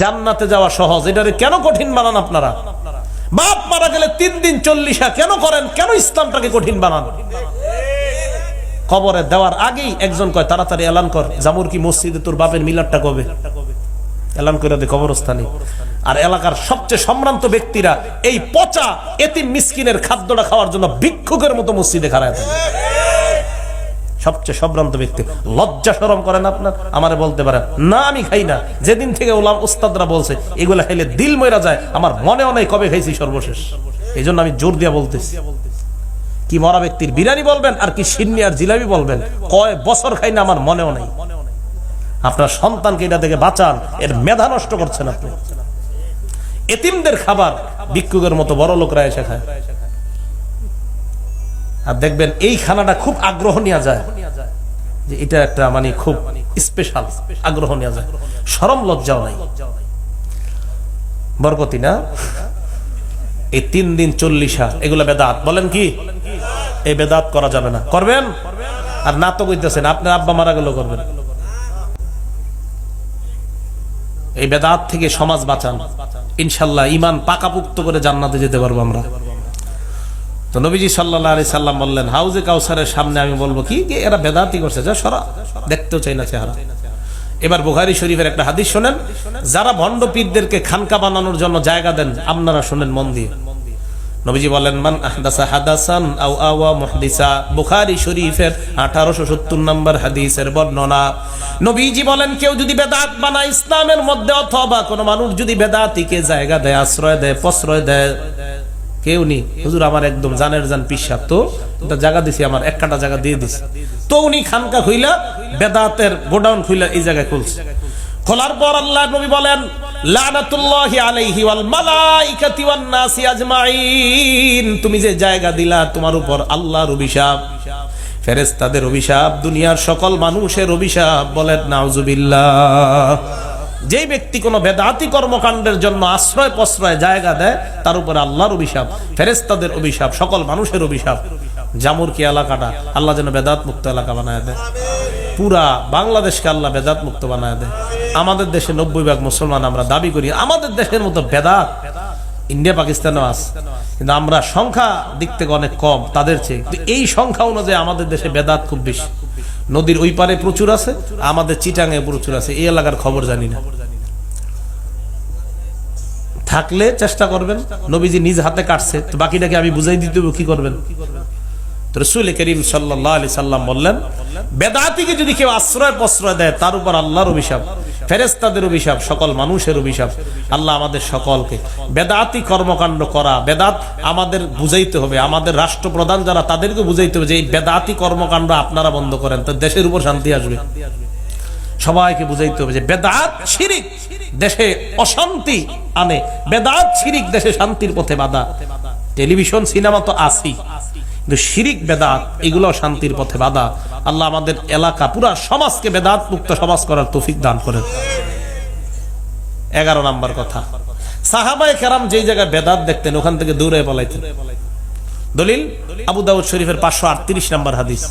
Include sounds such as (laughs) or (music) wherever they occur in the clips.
জান্নাতে যাওয়া সহজ। এটারে কেন কঠিন বানান আপনারা? বাপ মারা গেলে তিন দিন চল্লিশা কেন করেন? কেন ইসলামটাকে কঠিন বানান? কবরে দেওয়ার আগেই একজন কয়, তাড়াতাড়ি এলান কর। জামুর কি মসজিদে তোর বাপের মিলারটা কবে? এলান করে দে কবরস্থানে। আর এলাকার সবচেয়ে সম্ভ্রান্ত ব্যক্তিরা এই পচা এতিম মিসকিনের খাদ্যটা খাওয়ার জন্য ভিক্ষুকের মতো মসজিদে খাড়ায় থাকে সবচেয়ে সম্ভ্রান্ত ব্যক্তি। লজ্জা সরম করেন আপনার? আমারে বলতে পারেন, না, আমি খাই না। যেদিন থেকে ওলাম, উস্তাদরা বলছে, এগুলা খাইলে দিল ময়রা যায়। আমার মনেও নেই কবে খাইছি সর্বশেষ? এই আমি জোর দিয়া বলতেছি। কি মরা ব্যক্তির বিরিয়ানি বলবেন আর কি সিন্নি আর জিলাপি বলবেন? কয় বছর খাই না, আমার মনেও নেই। আপনার সন্তানকে এটা থেকে বাঁচান, এর মেধা নষ্ট করছেন আপনি। এতিমদের খাবার ভিক্ষুকের মতো বড় লোকরা এসে খায়। আর দেখবেন এই খানাটা খুব আগ্রহ নেওয়া যায় যে এটা একটা মানে খুব স্পেশাল আগ্রহ নেওয়া যায়। সরম লজ্জাও নাই। বরকতি না? এই তিন দিন চল্লিশা এগুলো বেদাত। বলেন কি? এই বেদাত করা যাবে না। করবেন? আর না তো কইতেছেন, আপনার আব্বা মারা গেল করবেন। এই বেদাত থেকে সমাজ বাঁচান। ইনশাল্লাহ ইমান পাকাপুক্ত করে জান্নাতে যেতে পারব আমরা। তো নবীজি সাল্লাহ আলি সাল্লাম বললেন, হাউজে কাউসারের সামনে আমি বলব কি? এরা বেদাতি করছে, যা সরা। দেখতেও চাই না চেহারা। এবার বুখারি শরীফের একটা হাদিস শোনেন, যারা ভণ্ড পীরদেরকে খানকা বানানোর জন্য জায়গা দেন, আপনারা শোনেন মন দিয়ে। নবীজি বলেন, মান আহদাসা হাদাসান আও আওয়া মুহদিসা। বুখারী শরীফের 1870 নম্বর হাদিসের বর্ণনা। নবীজি বলেন, কেউ যদি বেদাত বানায় ইসলামের মধ্যে অথবা কোন মানুষ যদি বেদাতিকে জায়গা দেয়, আশ্রয় দেয়, প্রশ্রয় দেয় কেউ নি হুজুর, আমার একদম জানের জান পিসাব। তো জায়গা দিছি, আমার এক কাটা জায়গা দিয়ে দিছি। তো উনি খানকা খুইলা, বেদাতের গোডাউন খুইলা এই জায়গায় খুলছে। খোলার পর আল্লাহ নবী বলেন তুমি যে জায়গা দিলা, তোমার উপর আল্লাহর অভিশাপ। ফেরেশতাদের অভিশাপ, দুনিয়ার সকল মানুষের অভিশাপ। বলেন, নাউজুবিল্লাহ। যে ব্যক্তি কোনো বেদাতি কর্মকাণ্ডের জন্য আশ্রয় প্রশ্রয় জায়গা দেয়, তার উপরে আল্লাহর অভিশাপ ফেরেস্তাদের অভিশাপ, সকল মানুষের অভিশাপ। জামুর কি এলাকাটা? আল্লাহ যেন বেদাত মুক্ত এলাকা বানায় দেয়। পুরা বাংলাদেশকে আল্লাহ বেদাত মুক্ত বানায় দেয়। আমাদের দেশে নব্বই ভাগ মুসলমান আমরা দাবি করি, আমাদের দেশের মতো বেদাত ইন্ডিয়া, পাকিস্তানও আছে। কিন্তু আমরা সংখ্যা দিক থেকে অনেক কম, তাদের চেয়ে। এই সংখ্যা অনুযায়ী আমাদের দেশে বেদাত খুব বেশি। নদীর ওই পারে প্রচুর আছে, আমাদের চিটাঙে প্রচুর আছে, এই এলাকার খবর জানি না। থাকলে চেষ্টা করবেন, নবীজি নিজ হাতে কাটছে তো বাকিটাকে আমি বুঝাই দিতে কি করবেন? রসুল করিম সাল্লাহ আলি সাল্লাম বললেন, বেদাতিকে যদি কেউ আশ্রয় প্রশ্রয় দেয়, তার উপর আল্লাহর অভিশাপ ফেরেস্তাদের অভিশাপ, সকল মানুষের অভিশাপ, আল্লাহ আমাদের সকলকে বেদাতি কর্মকাণ্ড করা, বেদাত আমাদের বুঝাইতে হবে, আমাদের রাষ্ট্রপ্রধান যারা, তাদেরকে বুঝাইতে হবে যে এই বেদাতি কর্মকাণ্ড আপনারা বন্ধ করেন, তো দেশের উপর শান্তি আসবে। সবাইকে বুঝাইতে হবে যে বেদাত শিরিক দেশে অশান্তি আনে, বেদাত শিরিক দেশে শান্তির পথে বাধা। টেলিভিশন, সিনেমা তো আসি কিন্তু শিরিক, বেদাত, এগুলো শান্তির পথে বাধা। আল্লাহ আমাদের এলাকা, পুরা সমাজকে বেদাত মুক্ত সমাজ করার তৌফিক দান করেন। এগারো নাম্বার কথা। সাহাবায়ে কেরাম যেই জায়গায় বেদাত দেখতেন, ওখান থেকে দূরে বলাইতেন। দলিল, আবু দাউদ শরীফের পাঁচশো আটত্রিশ নাম্বার হাদিস।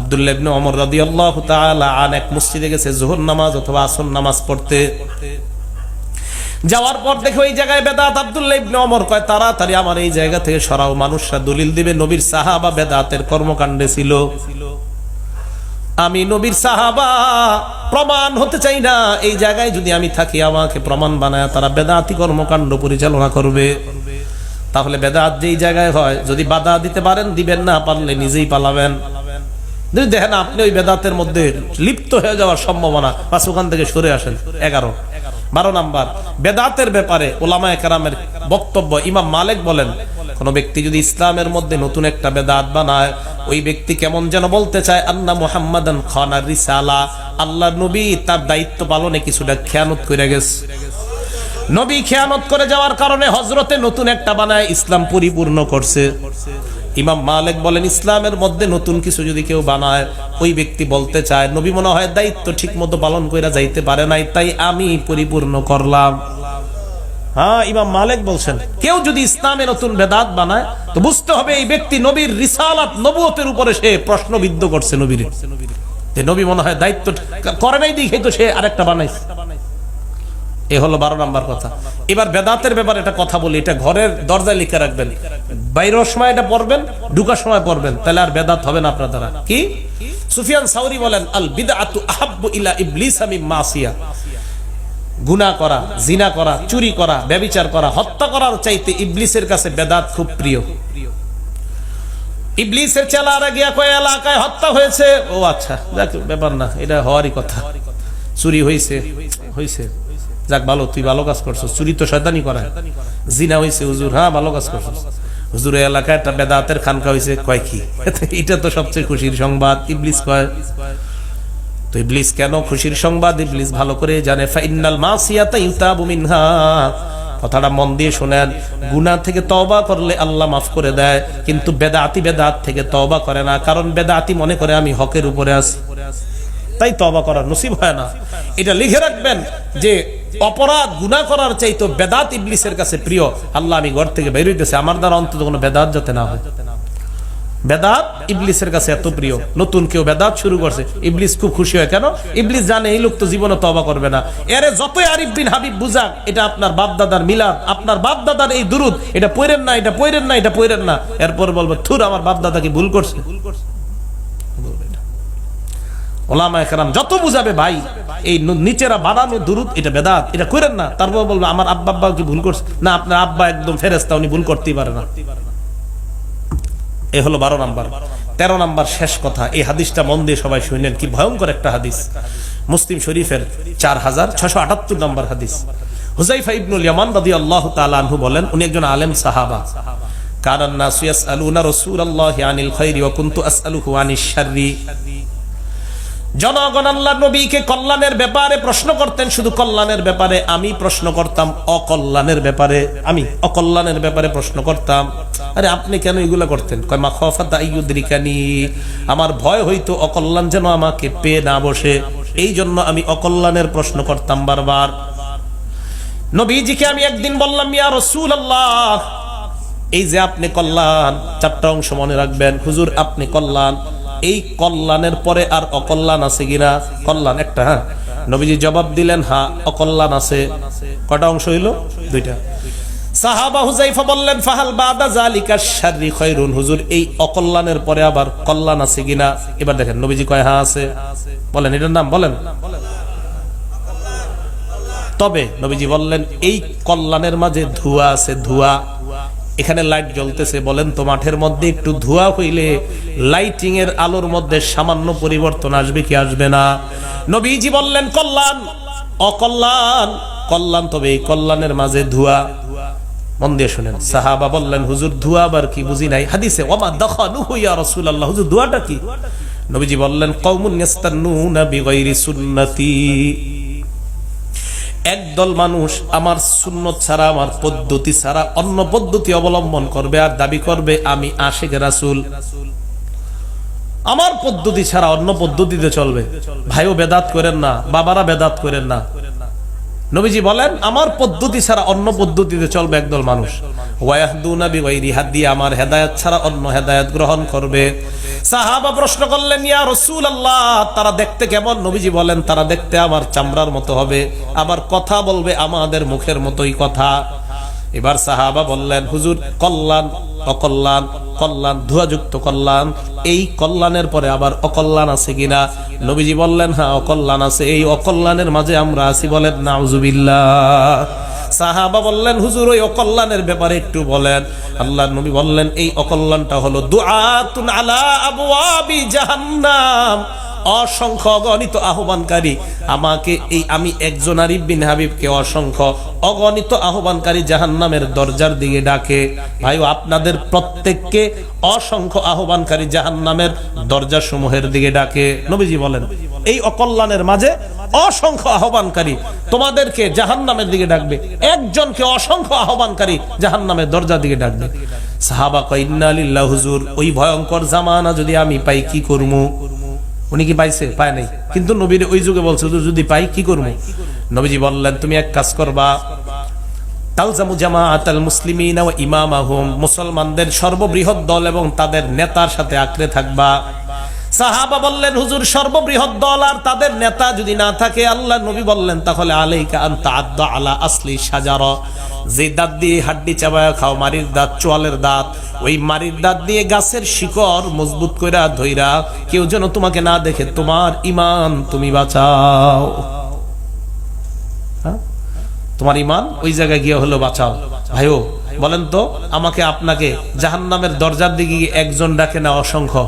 আব্দুল্লাহ ওমর রাদিয়াল্লাহু তাআলা আন এক মসজিদে গেছে যোহর নামাজ অথবা আসর নামাজ পড়তে। যাওয়ার পর দেখো এই জায়গায় বেদাত আবদুল্লাহ ইবনে ওমর কয়, তাড়াতাড়ি আমার এই জায়গা থেকে সরাও, মানুষরা দলিল দিবে। নবীর সাহাবা বেদাতের কর্মকাণ্ডে ছিল। আমি নবীর সাহাবা, প্রমাণ হতে চাই না, এই জায়গায় যদি আমি থাকি, আমাকে প্রমাণ বানায়, তারা বেদাতি কর্মকাণ্ড পরিচালনা করবে। তাহলে বেদাত যেই জায়গায় হয়, যদি বাধা দিতে পারেন, দিবেন না, পারলে নিজেই পালাবেন। দেখেন আপনি ওই বেদাতের মধ্যে লিপ্ত হয়ে যাওয়ার সম্ভাবনা, বাস ওখান থেকে সরে আসেন, এগারো। বারো নাম্বার, বেদাতের ব্যাপারে ওলামা একরামের বক্তব্য ইমাম মালিক বলেন, কোন ব্যক্তি যদি ইসলামের মধ্যে নতুন একটা বেদাত বানায়, ওই ব্যক্তি কেমন যেন বলতে চায়, আন্না মুহাম্মাদান খানার রিসালা, আল্লাহ নবী তার দায়িত্ব পালনে কিছুটা খেয়ানত করে গেছে। নবী খেয়ানত করে যাওয়ার কারণে হজরতে নতুন একটা বানায় ইসলাম পরিপূর্ণ করছে। ইমাম মালিক বলেন, ইসলামের মধ্যে নতুন কিছু যদি কেউ বানায়, ওই ব্যক্তি বলতে চায়, নবী মনে হয় দায়িত্ব ঠিক মতো পালন করে যাইতে পারে নাই, তাই আমি পরিপূর্ণ করলাম। হ্যাঁ ইমাম মালিক বলছেন, কেউ যদি ইসলামে নতুন বেদাত বানায়, তো বুঝতে হবে এই ব্যক্তি নবীর রিসালাত, নবুয়তের উপরে সে প্রশ্নবিদ্ধ করছে নবীর। নবী মনে হয় দায়িত্ব করে নাই দেখে তো সে আরেকটা বানাইছে। এ হলো বারো নাম্বার কথা। এবার বেদাতের ব্যাপারে একটা কথা বলি, এটা ঘরের দরজায় লিখে রাখবেন। বাইরের সময় এটা পড়বেন, ঢুকার সময় পড়বেন, তাহলে আর বেদাত হবে না আপনার দ্বারা। কি? সুফিয়ান সাউরি বলেন, আল বিদআতু আহাব্বু ইলা ইবলিস মিন মাসিয়া। গুনা করা, জিনা করা, চুরি করা ব্যভিচার করা, হত্যা করার চাইতে ইবলিসের কাছে বেদাত খুব প্রিয়। ইবলিসের চেলারা গিয়া কয়, এলাকায় হত্যা হয়েছে? ও আচ্ছা যাক, ব্যাপার না, এটা হওয়ারই কথা। চুরি হয়েছে হয়েছে যাক, ভালো, তুই ভালো কাজ করছ চুরি তো শয়তানি করা। জিনা হয়েছে হুজুর হ্যাঁ ভালো কাজ করছ হুজুরের এলাকায় একটা বেদাতের খানকা হয়েছে কয় কি? (laughs) এটা তো সবচেয়ে খুশির সংবাদ, ইবলিস কয়। তো ইবলিস কেন খুশির সংবাদ? ইবলিস ভালো করে জানে ফাইনাল মাসিয়াতা ইউতাবু মিনহা। কথাটা মন দিয়ে শোনেন, গুনাহ থেকে তওবা করলে আল্লাহ মাফ করে দেয়, কিন্তু বেদাতি বেদাত থেকে তওবা করে না, কারণ বেদাতি মনে করে আমি হকের উপরে আছি। তাই তওবা করার নসিব হয় না। এটা লিখে রাখবেন যে অপরাধ গুনাহ করার চাইতো বেদাত ইবলিসের কাছে প্রিয়, আল্লাহ আমি ঘর থেকে বের হইতেছে। আমার দ্বারা অন্তত কোনো বেদাত যাতে না হয়। বেদাত ইবলিসের কাছে এত প্রিয়। নতুন কেউ বেদাত শুরু করছে, ইবলিস খুব খুশি হয়। কেন? ইবলিস জানে এই লোক তো জীবনে তবা করবে না। এরে যতই আরিফ বিন হাবিব বুঝাক, এটা আপনার বাপ দাদার মিলাদ। আপনার বাপ দাদার এই দুরুদ, এটা পইরেন না, এটা পইরেন না, এটা পইরেন না। এরপর বলব, থুর, আমার বাপ দাদা কি ভুল করছে? ওলামা একরাম যত বুঝাবে ভাই, এই নিচেরা বানানো দুরুদ, এটা বেদাত, এটা করেন না। তারপর বলব, আমার আব্বা আব্বা কি ভুল করছে? না, আপনার আব্বা একদম ফেরেস্তা উনি ভুল করতেই পারে না। এ হলো বারো নাম্বার। তেরো নাম্বার শেষ কথা। এই হাদিসটা মন দিয়ে সবাই শুনলেন কি ভয়ঙ্কর একটা হাদিস। মুসলিম শরীফের চার হাজার ছশো আটাত্তর নম্বর হাদিস। হুজাইফা ইবনুল ইয়ামান রাদি আল্লাহ তালু বলেন, উনি একজন আলেম সাহাবা। কারণ নাসু ইয়াসআলুনা রাসূলুল্লাহি আনিল খাইরি ওয়া কুনতু আসআলুহু আনিশ শাররি। জনগণ আল্লাহ নবীকে কল্যাণের ব্যাপারে প্রশ্ন করতেন, শুধু কল্যাণের ব্যাপারে আমি প্রশ্ন করতাম, অকল্যাণের ব্যাপারে আমি অকল্যাণের ব্যাপারে প্রশ্ন করতাম। আরে আপনি কেন এগুলো করতেন? কয়, মা খফাতা ইউদ্রিকানি আমার ভয় হইতো অকল্যাণ যেন আমাকে পেয়ে না বসে। এই জন্য আমি অকল্যাণের প্রশ্ন করতাম বারবার। নবীজিকে আমি একদিন বললাম, ইয়া রসুল আল্লাহ এই যে আপনি কল্যাণ। চারটা অংশ মনে রাখবেন। হুজুর, আপনি কল্যাণ। এই কল্যাণের পরে আর অকল্যাণ আছে কিনা? কল্যাণ একটা হ্যাঁ? নবীজি জবাব দিলেন হ্যাঁ অকল্যাণ আছে। কটা অংশ হইল? দুইটা। এই অকল্যাণের পরে আবার আছে কিনা? এবার দেখেন, নবীজি কয় আছে। বলেন, এটার নাম বলেন। তবে নবীজি বললেন, এই কল্যাণের মাঝে ধোঁয়া আছে, ধোঁয়া। এখানে লাইট জ্বলতেছে, বলেন তো মাঠের মধ্যে একটু ধোঁয়া হইলে লাইটিং এর আলোর মধ্যে সামান্য পরিবর্তন আসবে কি আসবে না? নবীজি বললেন, কল্যাণ, অকল্যাণ, কল্যাণ তবে এই কল্যাণের মাঝে ধোঁয়া। মন শুনেন, সাহাবা বললেন, হুজুর কি বুঝি নাই? হাদিসে হুজুর, ধোঁয়াটা কি? নবীজি বললেন একদল মানুষ আমার সুন্নত ছাড়া, আমার পদ্ধতি ছাড়া অন্য পদ্ধতি অবলম্বন করবে আর দাবি করবে, আমি আশেখ রাসুল। আমার পদ্ধতি ছাড়া অন্য পদ্ধতিতে চলবে। ভাইও বেদাত করেন না, বাবারা বেদাত করেন না। নবীজি বলেন, আমার পদ্ধতি ছাড়া অন্য পদ্ধতিতে চলবে একদল মানুষ। বিগাইরি হাদি আমার হেদায়েত ছাড়া অন্য হেদায়ত গ্রহণ করবে। সাহাবা প্রশ্ন করলেন, ইয়া রাসূলুল্লাহ, তারা দেখতে কেমন? নবীজি বলেন, তারা দেখতে আমার চামড়ার মতো হবে। আবার কথা বলবে আমাদের মুখের মতোই কথা। এবার সাহাবা বললেন, হুজুর, কল্যাণ, অকল্যাণ, কল্যাণ, ধোয়াযুক্ত কল্যাণ, এই কল্যাণের পরে আবার অকল্যাণ আছে কিনা? নবীজি বললেন হ্যাঁ অকল্যাণ আছে। এই অকল্যাণের মাঝে আমরা আছি বলেন, নাউজুবিল্লাহ। সাহাবা বললেন, হুজুর, ওই অকল্যাণের ব্যাপারে একটু বলেন। আল্লাহ নবী বললেন, এই অকল্যাণটা হলো দুআতুন আলা আবওয়াবি জাহান্নাম। অসংখ্য অগণিত আহ্বানকারী। আমাকে এই আমি একজন আরিফ বিন হাবিবকে অসংখ্য অগণিত আহ্বানকারী জাহান্নামের দরজার দিকে ডাকে। ভাই আপনাদের প্রত্যেককে অসংখ্য আহ্বানকারী জাহান্নামের দরজা সমূহের দিকে ডাকে। নবীজি বলেন, এই অকল্যাণের মাঝে অসংখ্য আহ্বানকারী তোমাদেরকে জাহান্নামের দিকে ডাকবে। একজনকে অসংখ্য আহ্বানকারী জাহান্নামের দরজার দিকে ডাকবে। সাহাবা কইন্না হুজুর, ওই ভয়ঙ্কর জামানা যদি আমি পাই কি করব উনি কি পাইছে? পায় নাই। কিন্তু নবীর ওই যুগে বলছে যদি পাই কি করব? নবীজি বললেন, তুমি এক কাজ করবা। মুসলমানদের সর্ববৃহৎ দল এবং তাদের নেতার সাথে আঁকড়ে থাকবা। সাহাবা বললেন, হুজুর, সর্ববৃহৎ দল আর তাদের নেতা যদি না থাকে আল্লাহ নবী বললেন, তাহলে আলাইকা আনতা আদ্দা আলা আসলি সাজার যে দাঁত দিয়ে হাড্ডি চাবায় খাও, মারির দাঁত, চোয়ালের দাঁত, ওই মারির দাঁত দিয়ে গাছের শিকড় মজবুত কইরা ধইরা কেউ যেন তোমাকে না দেখে, তোমার ইমান তুমি বাঁচাও। হ্যাঁ? তোমার ইমান ওই জায়গায় গিয়ে হলো বাঁচাও। ভাইও, বলেন তো, আমাকে আপনাকে জাহান্নামের দরজার দিকে একজন ডাকে না, অসংখ্য।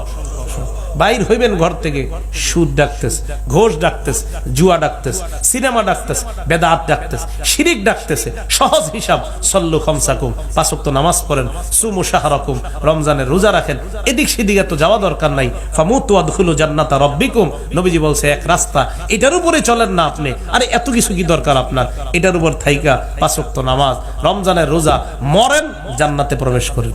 বাইর হইবেন ঘর থেকে। সুদ ডাকতেস ঘোষ ডাকতেস জুয়া ডাকতেস সিনেমা ডাকতেস বেদাত ডাকতেস শিরিক ডাকতেছে। সহজ হিসাব, সল্লু খমসাকুম পাঁচক্ত নামাজ পড়েন, সুমু শাহরকুম, রমজানের রোজা রাখেন। এদিক সেদিকে তো যাওয়া দরকার নাই। ফামুতু আদখুলু জান্নাতা রব্বিকুম। নবীজি বলছে, এক রাস্তা। এটার উপরে চলেন না আপনি। আরে, এত কিছু কি দরকার আপনার? এটার উপর থাইকা পাঁচক্ত নামাজ, রমজানের রোজা, মরেন জান্নাতে প্রবেশ করেন।